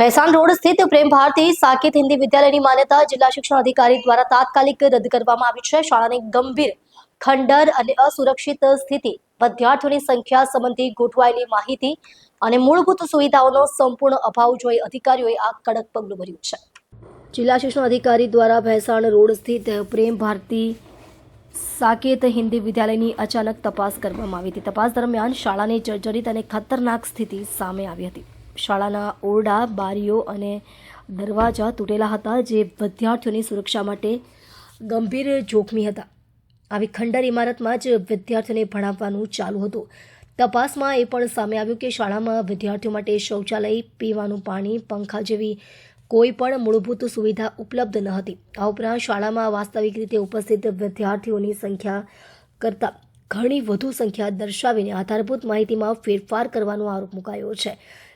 Mehsana road સ્થિત પ્રેમ ભારતી સાકેત હિન્દી વિદ્યાલયની માન્યતા જિલ્લા શિક્ષણ અધિકારી દ્વારા તાત્કાલિક રદ કરવામાં આવી છે. શાળાની ગંભીર, ખંડર અને અસુરક્ષિત સ્થિતિ. વિદ્યાર્થીઓની સંખ્યા સંબંધી ગોઠવાયેલી માહિતી અને મૂળભૂત સુવિધાઓનો સંપૂર્ણ અભાવ જોઈ અધિકારીઓએ આ કડક પગલું ભર્યું છે. જિલ્લા શિક્ષણ અધિકારી દ્વારા ભેસાણ રોડ સ્થિત પ્રેમ ભારતી સાકેત હિન્દી વિદ્યાલયની અચાનક તપાસ કરવામાં આવી હતી. તપાસ દરમિયાન શાળાની જર્જરિત અને ખતરનાક સ્થિતિ સામે આવી હતી. શાળાના ઓરડા, બારીઓ અને દરવાજા તૂટેલા હતા જે વિદ્યાર્થીઓની સુરક્ષા માટે ગંભીર જોખમી હતા. આવી ખંડર ઇમારતમાં જ વિદ્યાર્થીઓને ભણાવવાનું ચાલુ હતું. તપાસમાં એ પણ સામે આવ્યું કે શાળામાં વિદ્યાર્થીઓ માટે શૌચાલય, પીવાનું પાણી, પંખા જેવી કોઈ પણ મૂળભૂત સુવિધા ઉપલબ્ધ ન હતી. આ ઉપરાંત શાળામાં વાસ્તવિક રીતે ઉપસ્થિત વિદ્યાર્થીઓની સંખ્યા કરતાં ઘણી વધુ સંખ્યા દર્શાવીને આધારભૂત માહિતીમાં ફેરફાર કરવાનો આરોપ મુકાયો છે.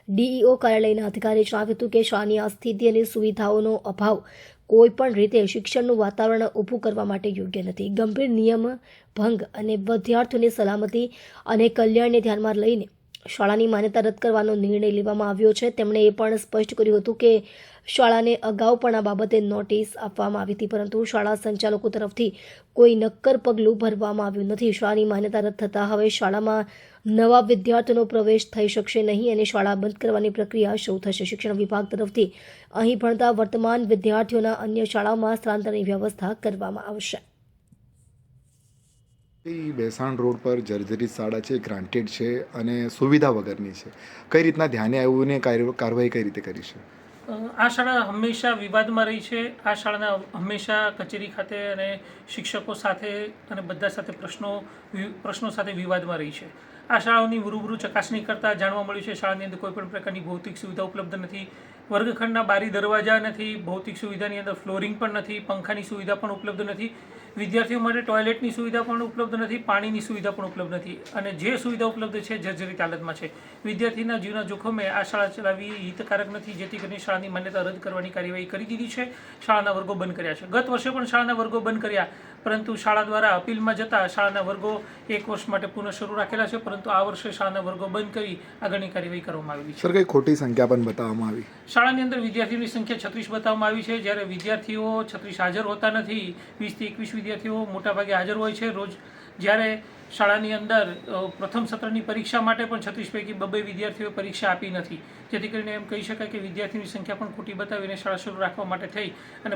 ડીઈઓ કાર્યાલયના અધિકારીએ જણાવ્યું હતું કે શાની આ અને સુવિધાઓનો અભાવ કોઈપણ રીતે શિક્ષણનું વાતાવરણ ઊભું કરવા માટે યોગ્ય નથી. ગંભીર નિયમ ભંગ અને વિદ્યાર્થીઓની સલામતી અને કલ્યાણને ધ્યાનમાં લઈને શાળાની માન્યતા રદ કરવાનો નિર્ણય લેવામાં આવ્યો છે. તેમણે એ પણ સ્પષ્ટ કર્યું હતું કે શાળાને અગાઉ પણ આ બાબતે નોટિસ આપવામાં આવી હતી, પરંતુ શાળા સંચાલકો તરફથી કોઈ નક્કર પગલું ભરવામાં આવ્યું નથી. શાળાની માન્યતા રદ થતાં હવે શાળામાં નવા વિદ્યાર્થીઓનો પ્રવેશ થઈ શકશે નહીં અને શાળા બંધ કરવાની પ્રક્રિયા શરૂ થશે. શિક્ષણ વિભાગ તરફથી અહીં ભણતા વર્તમાન વિદ્યાર્થીઓના અન્ય શાળાઓમાં સ્થળાંતરની વ્યવસ્થા કરવામાં આવશે. બેસાણ રોડ પર જર્જરિત શાળા છે, ગ્રાન્ટેડ છે અને સુવિધા વગરની છે. કઈ રીતના ધ્યાને આવ્યું ને કાર્યવાહી કઈ રીતે કરી છે? આ શાળા હંમેશા વિવાદમાં રહી છે. આ શાળાના હંમેશા કચેરી ખાતે અને શિક્ષકો સાથે અને બધા સાથે પ્રશ્નો પ્રશ્નો સાથે વિવાદમાં રહી છે. આ શાળાઓની રૂબરૂ ચકાસણી કરતાં જાણવા મળ્યું છે, શાળાની અંદર કોઈપણ પ્રકારની ભૌતિક સુવિધા ઉપલબ્ધ નથી. વર્ગખંડના બારી દરવાજા નથી, ભૌતિક સુવિધાની અંદર ફ્લોરિંગ પણ નથી, પંખાની સુવિધા પણ ઉપલબ્ધ નથી. વિદ્યાર્થીઓ માટે ટોયલેટની સુવિધા પણ ઉપલબ્ધ નથી પાણીની સુવિધા પણ ઉપલબ્ધ નથી. અને જે સુવિધા ઉપલબ્ધ છે જર્જરિત હાલતમાં છે. વિદ્યાર્થીના જીવના જોખમે આ શાળા ચલાવવી હિતકારક નથી જેથી કરીને શાળાની માન્યતા રદ કરવાની કાર્યવાહી કરી દીધી છે. શાળાના વર્ગો બંધ કર્યા છે. ગત વર્ષે પણ શાળાના વર્ગો બંધ કર્યા પરંતુ શાળા દ્વારા અપીલમાં જતા શાળાના વર્ગો એક વર્ષ માટે પુનઃ શરૂ રાખેલા છે પરંતુ આ વર્ષે શાળાના વર્ગો બંધ કરી આગળની કાર્યવાહી કરવામાં આવી છે. સર કઈ ખોટી સંખ્યા પણ બતાવવામાં આવી? શાળાની અંદર વિદ્યાર્થીઓની સંખ્યા છત્રીસ બતાવવામાં આવી છે. જ્યારે વિદ્યાર્થીઓ છત્રીસ હાજર હોતા નથી વીસથી એકવીસ વિદ્યાર્થીઓ મોટાભાગે હાજર હોય છે. રોજ જ્યારે શાળાની અંદર પ્રથમ સત્રની પરીક્ષા માટે પણ છત્રીસ પૈકી બબ્બે વિદ્યાર્થીઓએ પરીક્ષા આપી નથી. જેથી કરીને એમ કહી શકાય કે વિદ્યાર્થીની સંખ્યા પણ ખોટી બતાવીને શાળા શરૂ રાખવા માટે થઈ. અને